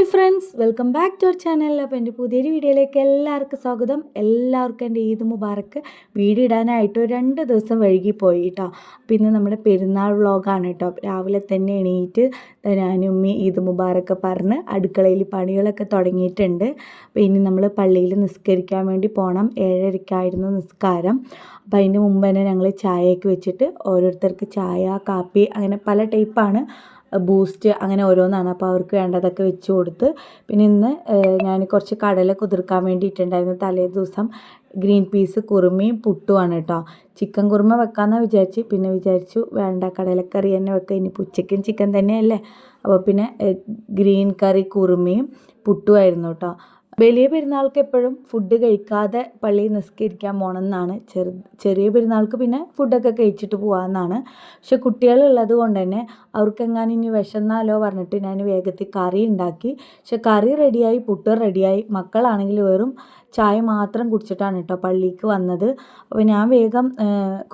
Hi friends welcome back to our channel അപ്പോൾ എന്റെ പുതിയൊരു വീഡിയോയിലേക്ക് എല്ലാവർക്കും സ്വാഗതം. എല്ലാവർക്കും എന്റെ ഈദ് മുബാറക്ക് വീഡിയോ ഇടാനായിട്ട് രണ്ട് ദിവസം വൈകിപ്പോയി കേട്ടോ അപ്പോൾ ഇന്ന് നമ്മുടെ പെരുന്നാൾ വ്ളോഗാണ് കേട്ടോ രാവിലെ തന്നെ എണീറ്റ് ദാ ഞാനും ഉമ്മി ഈദ് മുബാറക്ക് പറഞ്ഞ് അടുക്കളയിൽ പണികളൊക്കെ തുടങ്ങിയിട്ടുണ്ട്. അപ്പോൾ ഇനി നമ്മൾ പള്ളിയിൽ നിസ്കരിക്കാൻ വേണ്ടി പോകണം ഏഴരയ്ക്കായിരുന്നു നിസ്കാരം. അപ്പോൾ അതിന്റെ മുമ്പ് തന്നെ ഞങ്ങൾ ചായയൊക്കെ വെച്ചിട്ട് ഓരോരുത്തർക്ക് ചായ കാപ്പി അങ്ങനെ പല ടൈപ്പാണ് ബൂസ്റ്റ് അങ്ങനെ ഓരോന്നാണ്. അപ്പോൾ അവർക്ക് വേണ്ടതൊക്കെ വെച്ച് കൊടുത്ത് പിന്നെ ഇന്ന് ഞാൻ കുറച്ച് കടല കുതിർക്കാൻ വേണ്ടിയിട്ടുണ്ടായിരുന്നു. തലേ ദിവസം ഗ്രീൻ പീസ് കുറുമയും പുട്ടുമാണ് കേട്ടോ ചിക്കൻ കുറുമ വെക്കാമെന്നാണ് വിചാരിച്ച് പിന്നെ വിചാരിച്ചു വേണ്ട കടലക്കറി തന്നെ വെക്കുക ഇനിയിപ്പോൾ ഉച്ചയ്ക്കും ചിക്കൻ തന്നെയല്ലേ? അപ്പോൾ പിന്നെ ഗ്രീൻ കറി കുറുമയും പുട്ടുമായിരുന്നു കേട്ടോ വലിയ പെരുന്നാൾക്ക് എപ്പോഴും ഫുഡ് കഴിക്കാതെ പള്ളിയിൽ നിസ്കരിക്കാൻ പോകണമെന്നാണ് ചെറു ചെറിയ പെരുന്നാൾക്ക് പിന്നെ ഫുഡൊക്കെ കഴിച്ചിട്ട് പോകാമെന്നാണ് പക്ഷെ കുട്ടികളുള്ളത് കൊണ്ട് തന്നെ അവർക്കെങ്ങാനും ഇനി വിശന്നാലോ പറഞ്ഞിട്ട് ഞാൻ വേഗത്തിൽ കറി ഉണ്ടാക്കി പക്ഷെ കറി റെഡിയായി പുട്ട് റെഡിയായി മക്കളാണെങ്കിൽ വെറും ചായ മാത്രം കുടിച്ചിട്ടാണ് കേട്ടോ പള്ളിക്ക് വന്നത്. അപ്പോൾ ഞാൻ വേഗം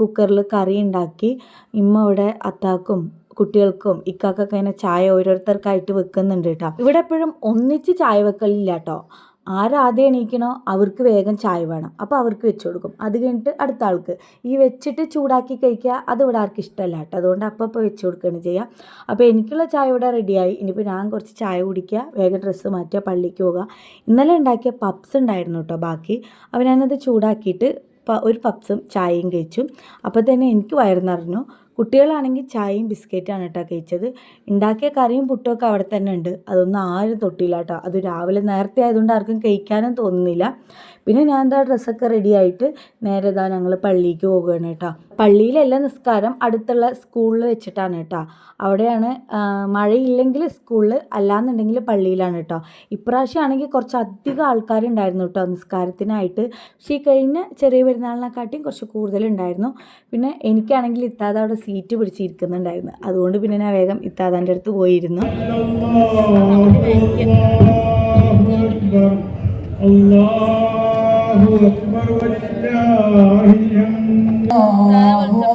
കുക്കറിൽ കറി ഉണ്ടാക്കി ഇമ്മ ഇവിടെ അത്താക്കും കുട്ടികൾക്കും ഇക്കാക്കൊക്കെ ഇങ്ങനെ ചായ ഓരോരുത്തർക്കായിട്ട് വെക്കുന്നുണ്ട് കേട്ടോ ഇവിടെ എപ്പോഴും ഒന്നിച്ച് ചായ വെക്കലില്ല കേട്ടോ ആരാദ്യം എണീക്കണോ അവർക്ക് വേഗം ചായ വേണം. അപ്പോൾ അവർക്ക് വെച്ച് കൊടുക്കും. അത് കഴിഞ്ഞിട്ട് അടുത്ത ആൾക്ക്. ഈ വെച്ചിട്ട് ചൂടാക്കി കഴിക്കുക അത് ഇവിടെ ആർക്കും ഇഷ്ടമല്ല കേട്ടോ. അതുകൊണ്ട് അപ്പോൾ അപ്പോൾ വെച്ച് കൊടുക്കുകയാണ് ചെയ്യുക. അപ്പോൾ എനിക്കുള്ള ചായ ഇവിടെ റെഡിയായി. ഇനിയിപ്പോൾ ഞാൻ കുറച്ച് ചായ കുടിക്കുക വേഗം ഡ്രസ്സ് മാറ്റുക പള്ളിക്ക് പോകുക ഇന്നലെ ഉണ്ടാക്കിയ പപ്സ് ഉണ്ടായിരുന്നു കേട്ടോ ബാക്കി. അപ്പോൾ ഞാനത് ചൂടാക്കിയിട്ട് ഒരു പപ്സും ചായയും കഴിച്ചു. അപ്പോൾ തന്നെ എനിക്ക് വയറുന്നറിഞ്ഞു നിറഞ്ഞു. കുട്ടികളാണെങ്കിൽ ചായയും ബിസ്ക്കറ്റാണ് കേട്ടോ കഴിച്ചത്. ഉണ്ടാക്കിയ കറിയും പുട്ടുമൊക്കെ അവിടെ തന്നെ ഉണ്ട്. അതൊന്നും ആരും തൊട്ടില്ല കേട്ടോ. അത് രാവിലെ നേരത്തെ ആയതുകൊണ്ട് ആർക്കും കഴിക്കാനും തോന്നുന്നില്ല. പിന്നെ ഞാൻ എന്താ ഡ്രസ്സൊക്കെ റെഡി ആയിട്ട് നേരെ ഇതാ ഞങ്ങൾ പള്ളിക്ക് പോകുകയാണ് കേട്ടോ. പള്ളിയിലല്ല നിസ്കാരം അടുത്തുള്ള സ്കൂളിൽ വെച്ചിട്ടാണ് കേട്ടോ. അവിടെയാണ് മഴയില്ലെങ്കിൽ സ്കൂളിൽ അല്ലാന്നുണ്ടെങ്കിൽ പള്ളിയിലാണ് കേട്ടോ. ഇപ്രാവശ്യം ആണെങ്കിൽ കുറച്ച് അധികം ആൾക്കാരുണ്ടായിരുന്നു കേട്ടോ നിസ്കാരത്തിനായിട്ട്. പക്ഷേ ഈ കഴിഞ്ഞ ചെറിയ പെരുന്നാളിനെക്കാട്ടിയും കുറച്ച് കൂടുതലുണ്ടായിരുന്നു പിന്നെ എനിക്കാണെങ്കിൽ ഇത്താതെ അവിടെ സീറ്റ് പിടിച്ചിരിക്കുന്നുണ്ടായിരുന്നു. അതുകൊണ്ട് പിന്നെ ഞാൻ വേഗം ഇത്താതാന്റെ അടുത്ത് പോയിരുന്നു. അള്ളാഹു അക്ബർ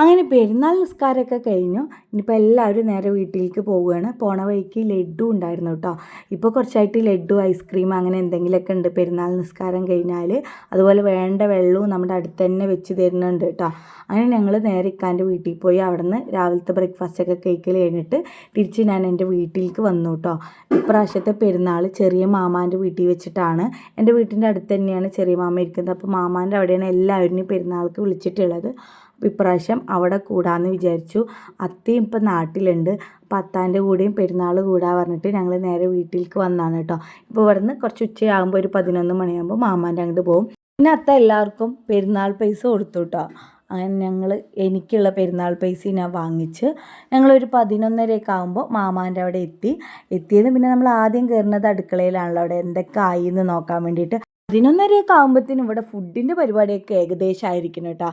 അങ്ങനെ പെരുന്നാൾ നിസ്കാരമൊക്കെ കഴിഞ്ഞു. ഇനിയിപ്പോൾ എല്ലാവരും നേരെ വീട്ടിലേക്ക് പോവുകയാണ്. പോണ വഴിക്ക് ലഡു ഉണ്ടായിരുന്നു കേട്ടോ. ഇപ്പോൾ കുറച്ചായിട്ട് ലഡു ഐസ്ക്രീം അങ്ങനെ എന്തെങ്കിലുമൊക്കെ ഉണ്ട് പെരുന്നാൾ നിസ്കാരം കഴിഞ്ഞാൽ അതുപോലെ വേണ്ട വെള്ളവും നമ്മുടെ അടുത്ത് തന്നെ വെച്ച് തരുന്നുണ്ട് കേട്ടോ. അങ്ങനെ ഞങ്ങൾ നേരെ ഇക്കാന്റെ വീട്ടിൽ പോയി. അവിടെ നിന്ന് രാവിലത്തെ ബ്രേക്ക്ഫാസ്റ്റൊക്കെ കഴിക്കൽ കഴിഞ്ഞിട്ട് തിരിച്ച് ഞാൻ എന്റെ വീട്ടിലേക്ക് വന്നു കേട്ടോ. ഇപ്രാവശ്യത്തെ പെരുന്നാൾ ചെറിയ മാമാന്റെ വീട്ടിൽ വെച്ചിട്ടാണ്. എന്റെ വീട്ടിന്റെ അടുത്ത് തന്നെയാണ് ചെറിയ മാമ ഇരിക്കുന്നത്. അപ്പോൾ മാമാന്റെ അവിടെയാണ് എല്ലാവരും പെരുന്നാൾക്ക് വിളിച്ചിട്ടുള്ളത്. ഇപ്രാവശ്യം അവിടെ കൂടാമെന്ന് വിചാരിച്ചു. അത്തയും ഇപ്പം നാട്ടിലുണ്ട്. പത്താന്റെ കൂടെയും പെരുന്നാൾ കൂടാ പറഞ്ഞിട്ട് ഞങ്ങൾ നേരെ വീട്ടിലേക്ക് വന്നാണ് കേട്ടോ. ഇപ്പോൾ ഇവിടെ നിന്ന് കുറച്ച് ഉച്ചയാകുമ്പോൾ ഒരു പതിനൊന്ന് മണിയാകുമ്പോൾ മാമാന്റെ അങ്ങോട്ട് പോകും. പിന്നെ അത്ത എല്ലാവർക്കും പെരുന്നാൾ പൈസ കൊടുത്തു കേട്ടോ. അങ്ങനെ ഞങ്ങൾ എനിക്കുള്ള പെരുന്നാൾ പൈസ ഞാൻ വാങ്ങിച്ച് ഞങ്ങളൊരു പതിനൊന്നരയൊക്കെ ആകുമ്പോൾ മാമാന്റെ അവിടെ എത്തി. എത്തിയത് പിന്നെ നമ്മൾ ആദ്യം കയറുന്നത് അടുക്കളയിലാണല്ലോ. അവിടെ എന്തൊക്കെ ആയി എന്ന് നോക്കാൻ വേണ്ടിയിട്ട് പതിനൊന്നരയൊക്കെ ആകുമ്പോഴത്തേനും ഇവിടെ ഫുഡിന്റെ പരിപാടിയൊക്കെ ഏകദേശം ആയിരിക്കണം കേട്ടോ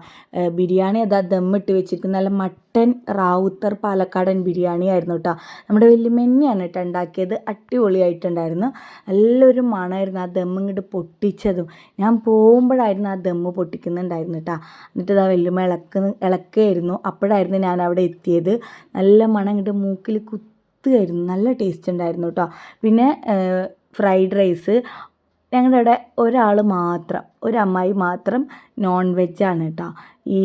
ബിരിയാണി അതാ ദമ്മിട്ട് വെച്ചിരിക്കുന്ന നല്ല മട്ടൻ റാവുത്തർ പാലക്കാടൻ ബിരിയാണി ആയിരുന്നു കേട്ടോ നമ്മുടെ മെന്നെയാണ് കേട്ടോ ഉണ്ടാക്കിയത്. അടിപൊളിയായിട്ടുണ്ടായിരുന്നു. നല്ലൊരു മണമായിരുന്നു ആ ദമ്മ് ഇങ്ങോട്ട് പൊട്ടിച്ചതും. ഞാൻ പോകുമ്പോഴായിരുന്നു ആ ദമ്മ് പൊട്ടിക്കുന്നുണ്ടായിരുന്നു കേട്ടോ എന്നിട്ട് ആ വല്യമ്മ ഇളക്കുന്ന ഇളക്കായിരുന്നു. അപ്പോഴായിരുന്നു ഞാൻ അവിടെ എത്തിയത്. നല്ല മണം ഇങ്ങോട്ട് മൂക്കിൽ കുത്തുകയായിരുന്നു നല്ല ടേസ്റ്റ് ഉണ്ടായിരുന്നു കേട്ടോ പിന്നെ ഫ്രൈഡ് റൈസ്. ഞങ്ങളുടെ ഇവിടെ ഒരാൾ മാത്രം ഒരു അമ്മായി മാത്രം നോൺ വെജാണ് കേട്ടോ ഈ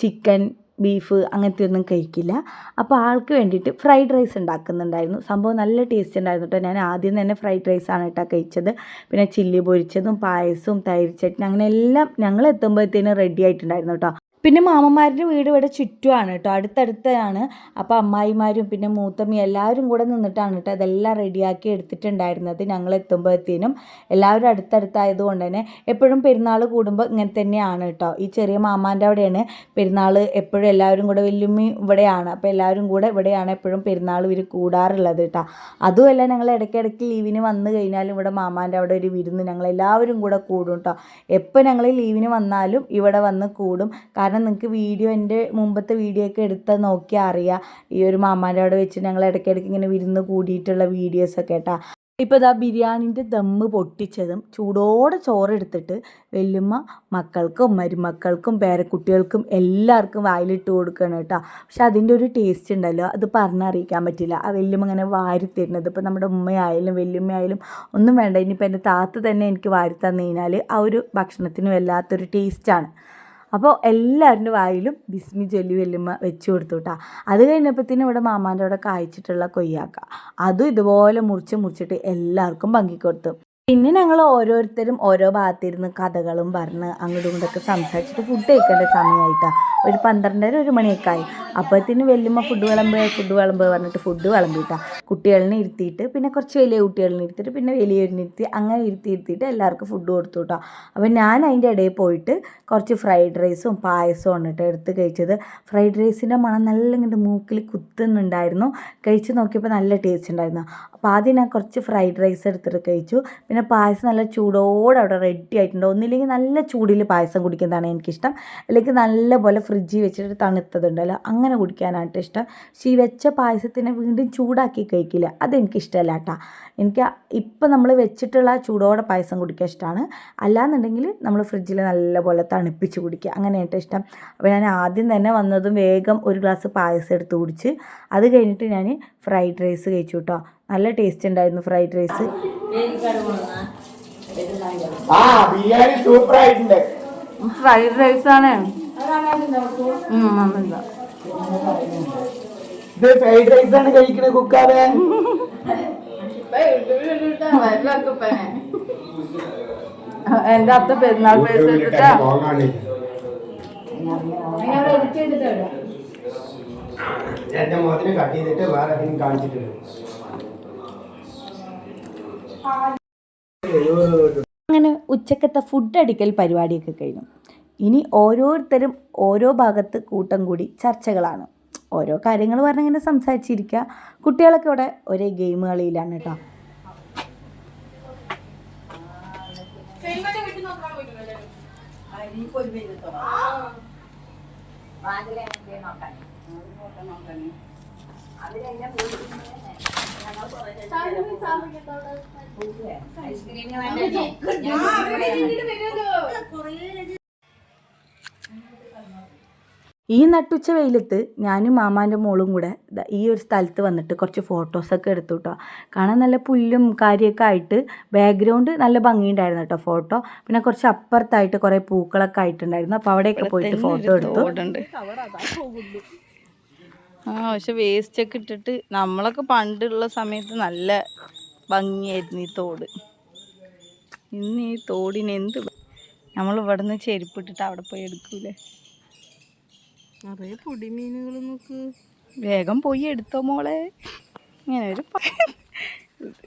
ചിക്കൻ ബീഫ് അങ്ങനത്തെ ഒന്നും കഴിക്കില്ല. അപ്പോൾ ആൾക്ക് വേണ്ടിയിട്ട് ഫ്രൈഡ് റൈസ് ഉണ്ടാക്കുന്നുണ്ടായിരുന്നു. സംഭവം നല്ല ടേസ്റ്റ് ഉണ്ടായിരുന്നു കേട്ടോ ഞാൻ ആദ്യം തന്നെ ഫ്രൈഡ് റൈസാണ് കേട്ടോ കഴിച്ചത്. പിന്നെ ചില്ലി പൊരിച്ചതും പായസവും തൈര് ചട്നി അങ്ങനെ എല്ലാം ഞങ്ങൾ എത്തുമ്പോഴത്തേനും റെഡി ആയിട്ടുണ്ടായിരുന്നു കേട്ടോ പിന്നെ മാമന്മാരുടെ വീട് ഇവിടെ ചുറ്റുമാണ് കേട്ടോ. അടുത്തടുത്താണ്. അപ്പോൾ അമ്മായിമാരും പിന്നെ മൂത്തമ്മി എല്ലാവരും കൂടെ നിന്നിട്ടാണ് കേട്ടോ അതെല്ലാം റെഡിയാക്കി എടുത്തിട്ടുണ്ടായിരുന്നത് ഞങ്ങൾ എത്തുമ്പോഴത്തേനും. എല്ലാവരും അടുത്തടുത്തായത് കൊണ്ട് തന്നെ എപ്പോഴും പെരുന്നാൾ കൂടുമ്പോൾ ഇങ്ങനെ തന്നെയാണ് കേട്ടോ. ഈ ചെറിയ മാമാന്റെ അവിടെയാണ് പെരുന്നാൾ എപ്പോഴും എല്ലാവരും കൂടെ വല്യമ്മി ഇവിടെയാണ്. അപ്പോൾ എല്ലാവരും കൂടെ ഇവിടെയാണ് എപ്പോഴും പെരുന്നാൾ ഇവർ കൂടാറുള്ളത് കേട്ടോ. അതുമല്ല ഞങ്ങൾ ഇടയ്ക്കിടയ്ക്ക് ലീവിന് വന്നു കഴിഞ്ഞാലും ഇവിടെ മാമാന്റെ അവിടെ ഒരു വിരുന്ന് ഞങ്ങൾ എല്ലാവരും കൂടെ കൂടും കേട്ടോ. എപ്പോൾ ഞങ്ങൾ ലീവിന് വന്നാലും ഇവിടെ വന്ന് കൂടും. കാരണം നിങ്ങൾക്ക് വീഡിയോ എന്റെ മുമ്പത്തെ വീഡിയോ ഒക്കെ എടുത്ത് നോക്കിയാൽ അറിയാം. ഈ ഒരു മാമാന്റെ അവിടെ വെച്ച് ഞങ്ങൾ ഇടയ്ക്കിടയ്ക്ക് ഇങ്ങനെ വിരുന്ന് കൂടിയിട്ടുള്ള വീഡിയോസൊക്കെ കേട്ടോ. ഇപ്പോൾ ഇതാ ബിരിയാണിന്റെ ദമ്മ് പൊട്ടിച്ചതും ചൂടോടെ ചോറെടുത്തിട്ട് വല്യമ്മ മക്കൾക്കും മരുമക്കൾക്കും പേരക്കുട്ടികൾക്കും എല്ലാവർക്കും വായിലിട്ട് കൊടുക്കണം കേട്ടോ. പക്ഷെ അതിന്റെ ഒരു ടേസ്റ്റ് ഉണ്ടല്ലോ അത് പറഞ്ഞറിയിക്കാൻ പറ്റില്ല. ആ വല്യമ്മ ഇങ്ങനെ വാരി തരുന്നത്. ഇപ്പോൾ നമ്മുടെ ഉമ്മയായാലും വല്യമ്മയായാലും ഒന്നും വേണ്ട. ഇനിയിപ്പോൾ എന്റെ താത്ത തന്നെ എനിക്ക് വാരി തന്നു കഴിഞ്ഞാൽ ആ ഒരു ഭക്ഷണത്തിന് വല്ലാത്തൊരു ടേസ്റ്റാണ് അപ്പോൾ എല്ലാവരുടെ വായിലും ബിസ്മി ചൊല്ലി വെല്ലുമ്മ വെച്ച് കൊടുത്തു കേട്ടോ. അത് കഴിഞ്ഞപ്പോഴത്തേനും ഇവിടെ മാമാന്റെ അവിടെ കായ്ച്ചിട്ടുള്ള കൊയ്യാക്ക. അതും ഇതുപോലെ മുറിച്ച് മുറിച്ചിട്ട് എല്ലാവർക്കും പങ്കിക്കൊടുത്തു പിന്നെ ഞങ്ങൾ ഓരോരുത്തരും ഓരോ ഭാഗത്തിരുന്ന് കഥകളും പറഞ്ഞ് അങ്ങോട്ടും ഇങ്ങോട്ടൊക്കെ സംസാരിച്ചിട്ട് ഫുഡ് കഴിക്കേണ്ട സമയമായിട്ടാണ് ഒരു പന്ത്രണ്ടര ഒരു മണിയൊക്കെ ആയി. അപ്പോഴത്തേന് വലിയമ്മ ഫുഡ് വിളമ്പ് ഫുഡ് വിളമ്പ് പറഞ്ഞിട്ട് ഫുഡ് വിളമ്പിട്ടാ. കുട്ടികളിനെ ഇരുത്തിയിട്ട് പിന്നെ കുറച്ച് വലിയ കുട്ടികളിനെ ഇരുത്തിയിട്ട് പിന്നെ വലിയവരിനെ ഇരുത്തി അങ്ങനെ ഇരുത്തി ഇരുത്തിയിട്ട് എല്ലാവർക്കും ഫുഡ് കൊടുത്തു കേട്ടോ അപ്പോൾ ഞാൻ അതിന്റെ ഇടയിൽ പോയിട്ട് കുറച്ച് ഫ്രൈഡ് റൈസും പായസവും ആണ് എടുത്ത് കഴിച്ചത്. ഫ്രൈഡ് റൈസിന്റെ മണം നല്ല ഇങ്ങോട്ട് മൂക്കിൽ കുത്തുന്നുണ്ടായിരുന്നു. കഴിച്ച് നോക്കിയപ്പോൾ നല്ല ടേസ്റ്റ് ഉണ്ടായിരുന്നു. അപ്പോൾ ആദ്യം ഞാൻ കുറച്ച് ഫ്രൈഡ് റൈസ് എടുത്തിട്ട് കഴിച്ചു. പിന്നെ പായസം നല്ല ചൂടോടെ അവിടെ റെഡി ആയിട്ടുണ്ട്. ഒന്നില്ലെങ്കിൽ നല്ല ചൂടിൽ പായസം കുടിക്കുന്നതാണ് എനിക്കിഷ്ടം. അല്ലെങ്കിൽ നല്ല പോലെ ഫ്രിഡ്ജിൽ വെച്ചിട്ട് തണുത്തതുണ്ടല്ലോ അങ്ങനെ കുടിക്കാനായിട്ട് ഇഷ്ടം. പക്ഷേ ഈ വെച്ച പായസത്തിനെ വീണ്ടും ചൂടാക്കി കഴിക്കില്ല. അതെനിക്കിഷ്ടമല്ല കേട്ടോ. എനിക്ക് ഇപ്പം നമ്മൾ വെച്ചിട്ടുള്ള ചൂടോടെ പായസം കുടിക്കാൻ ഇഷ്ടമാണ്. അല്ലാന്നുണ്ടെങ്കിൽ നമ്മൾ ഫ്രിഡ്ജിൽ നല്ല പോലെ തണുപ്പിച്ച് കുടിക്കുക. അങ്ങനെയായിട്ട് ഇഷ്ടം. അപ്പോൾ ഞാൻ ആദ്യം തന്നെ വന്നതും വേഗം ഒരു ഗ്ലാസ് പായസം എടുത്ത് കുടിച്ച് അത് കഴിഞ്ഞിട്ട് ഞാൻ ഫ്രൈഡ് റൈസ് കഴിച്ചു കേട്ടോ. നല്ല ടേസ്റ്റ് ഉണ്ടായിരുന്നു ഫ്രൈഡ് റൈസ് ആ ബിരിയാണി സൂപ്പർ ആയിട്ടുണ്ട്. ഫ്രൈഡ് റൈസ് ആണ്. ഫ്രൈഡ് റൈസ് ആണ് കഴിക്കണ കുക്കാരെ എന്റെ അത്ത പെരുന്നാൾ ഇട്ടിട്ടാ എന്റെ മുഖത്തിന് കട്ട് ചെയ്തിട്ട് വേറെ കാണിച്ചിട്ടുണ്ട്. അങ്ങനെ ഉച്ചക്കത്തെ ഫുഡ് അടിക്കൽ പരിപാടിയൊക്കെ കഴിഞ്ഞു. ഇനി ഓരോരുത്തരും ഓരോ ഭാഗത്ത് കൂട്ടം കൂടി ചർച്ചകളാണ്. ഓരോ കാര്യങ്ങൾ പറഞ്ഞിങ്ങനെ സംസാരിച്ചിരിക്കുക. കുട്ടികളൊക്കെ ഇവിടെ ഒരേ ഗെയിം കളിയിലാണ് കേട്ടോ. ഈ നട്ടുച്ച വെയിലത്ത് ഞാനും മാമാന്റെ മോളും കൂടെ ഈ ഒരു സ്ഥലത്ത് വന്നിട്ട് കുറച്ച് ഫോട്ടോസൊക്കെ എടുത്തു കേട്ടോ കാണാൻ നല്ല പുല്ലും കാര്യമൊക്കെ ആയിട്ട് ബാക്ക്ഗ്രൗണ്ട് നല്ല ഭംഗിയുണ്ടായിരുന്നു കേട്ടോ ഫോട്ടോ പിന്നെ കുറച്ച് അപ്പുറത്തായിട്ട് കുറേ പൂക്കളൊക്കെ ആയിട്ടുണ്ടായിരുന്നു. അപ്പോൾ അവിടെയൊക്കെ പോയിട്ട് ഫോട്ടോ എടുത്തു. ആ പക്ഷെ വേസ്റ്റ് ഒക്കെ ഇട്ടിട്ട് നമ്മളൊക്കെ പണ്ടുള്ള സമയത്ത് നല്ല ഭംഗിയായിരുന്നു ഈ തോട്. ഇന്ന് ഈ തോടിന് എന്ത് നമ്മൾ ഇവിടെ നിന്ന് ചെരുപ്പിട്ടിട്ട് അവിടെ പോയി എടുക്കൂലേ? നിറയെ പൊടിമീനുകൾ നോക്ക് വേഗം പോയി എടുത്തോ മോളെ. ഇങ്ങനെ ഒരു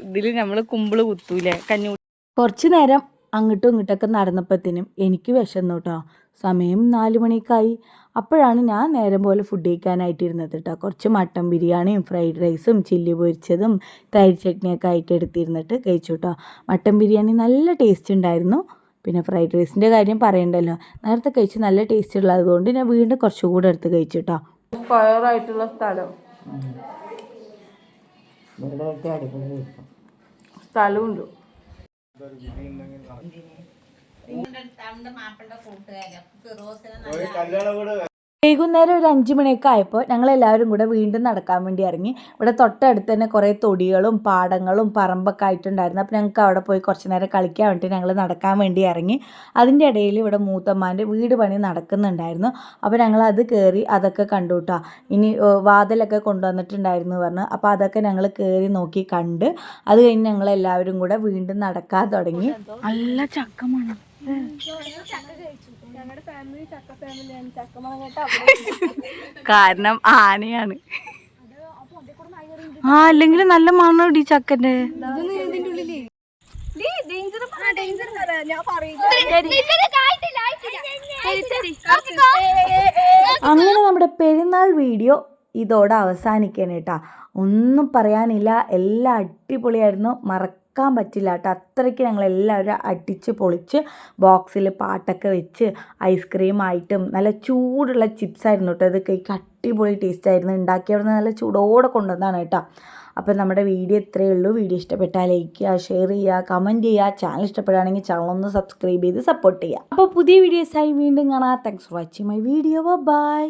ഇതിൽ നമ്മൾ കുമ്പിൾ കുത്തൂലേ? കഞ്ഞി കുറച്ചു നേരം അങ്ങോട്ടും ഇങ്ങോട്ടൊക്കെ നടന്നപ്പോഴത്തേനും എനിക്ക് വിശന്നു കേട്ടോ. സമയം നാല് മണിക്കായി. അപ്പോഴാണ് ഞാൻ നേരം പോലെ ഫുഡ് കഴിക്കാനായിട്ടിരുന്നത് കേട്ടോ കുറച്ച് മട്ടൻ ബിരിയാണിയും ഫ്രൈഡ് റൈസും ചില്ലി പൊരിച്ചതും തൈര് ചട്നിയൊക്കെ ആയിട്ട് എടുത്തിരുന്നിട്ട് കഴിച്ചു കേട്ടോ മട്ടൻ ബിരിയാണി നല്ല ടേസ്റ്റ് ഉണ്ടായിരുന്നു. പിന്നെ ഫ്രൈഡ് റൈസിന്റെ കാര്യം പറയണ്ടല്ലോ. നേരത്തെ കഴിച്ച് നല്ല ടേസ്റ്റ് ഉള്ളത് കൊണ്ട് ഞാൻ വീണ്ടും കുറച്ചുകൂടെ എടുത്ത് കഴിച്ചു കേട്ടോ ആയിട്ടുള്ള സ്ഥലം. സ്ഥലമുണ്ട്. വൈകുന്നേരം ഒരു അഞ്ച് മണിയൊക്കെ ആയപ്പോൾ ഞങ്ങൾ എല്ലാവരും കൂടെ വീണ്ടും നടക്കാൻ വേണ്ടി ഇറങ്ങി. ഇവിടെ തൊട്ടടുത്ത് തന്നെ കുറേ തൊടികളും പാടങ്ങളും പറമ്പൊക്കെ ആയിട്ടുണ്ടായിരുന്നു. അപ്പോൾ ഞങ്ങൾക്ക് അവിടെ പോയി കുറച്ച് നേരം കളിക്കാൻ വേണ്ടി ഞങ്ങൾ നടക്കാൻ വേണ്ടി ഇറങ്ങി. അതിന്റെ ഇടയിൽ ഇവിടെ മൂത്തമ്മാന്റെ വീട് പണി നടക്കുന്നുണ്ടായിരുന്നു. അപ്പോൾ ഞങ്ങൾ അത് കയറി അതൊക്കെ കണ്ടു കേട്ടോ. ഇനി വാതിലൊക്കെ കൊണ്ടുവന്നിട്ടുണ്ടായിരുന്നു പറഞ്ഞു. അപ്പോൾ അതൊക്കെ ഞങ്ങൾ കയറി നോക്കി കണ്ട് അത് കഴിഞ്ഞ് ഞങ്ങൾ എല്ലാവരും കൂടെ വീണ്ടും നടക്കാൻ തുടങ്ങി. നല്ല ചക്കമാണ്. കാരണം ആനയാണ് ആ അല്ലെങ്കിൽ നല്ല മണ്ണോടി ചക്കന്റെ അങ്ങനെ നമ്മുടെ പെരുന്നാൾ വീഡിയോ ഇതോടെ അവസാനിക്കാനേട്ടാ കേട്ടോ ഒന്നും പറയാനില്ല എല്ലാം അടിപൊളിയായിരുന്നു മറക്കാൻ പറ്റില്ല കേട്ടോ അത്രയ്ക്ക് ഞങ്ങളെല്ലാവരും അടിച്ച് പൊളിച്ച് ബോക്സിൽ പാട്ടൊക്കെ വെച്ച് ഐസ്ക്രീമായിട്ടും നല്ല ചൂടുള്ള ചിപ്സായിരുന്നു കേട്ടോ ഇത് കഴിക്കാൻ അടിപൊളി ടേസ്റ്റ് ആയിരുന്നു. ഉണ്ടാക്കിയവിടെ നിന്ന് നല്ല ചൂടോടെ കൊണ്ടുവന്നതാണ് കേട്ടോ. അപ്പോൾ നമ്മുടെ വീഡിയോ ഇത്രയേ ഉള്ളൂ. വീഡിയോ ഇഷ്ടപ്പെട്ടാൽ ലൈക്ക് ചെയ്യുക ഷെയർ ചെയ്യുക കമന്റ് ചെയ്യുക. ചാനൽ ഇഷ്ടപ്പെടുകയാണെങ്കിൽ ചാനൽ ഒന്ന് സബ്സ്ക്രൈബ് ചെയ്ത് സപ്പോർട്ട് ചെയ്യുക. അപ്പോൾ പുതിയ വീഡിയോസായി വീണ്ടും കാണാം. Thanks for watching my video bye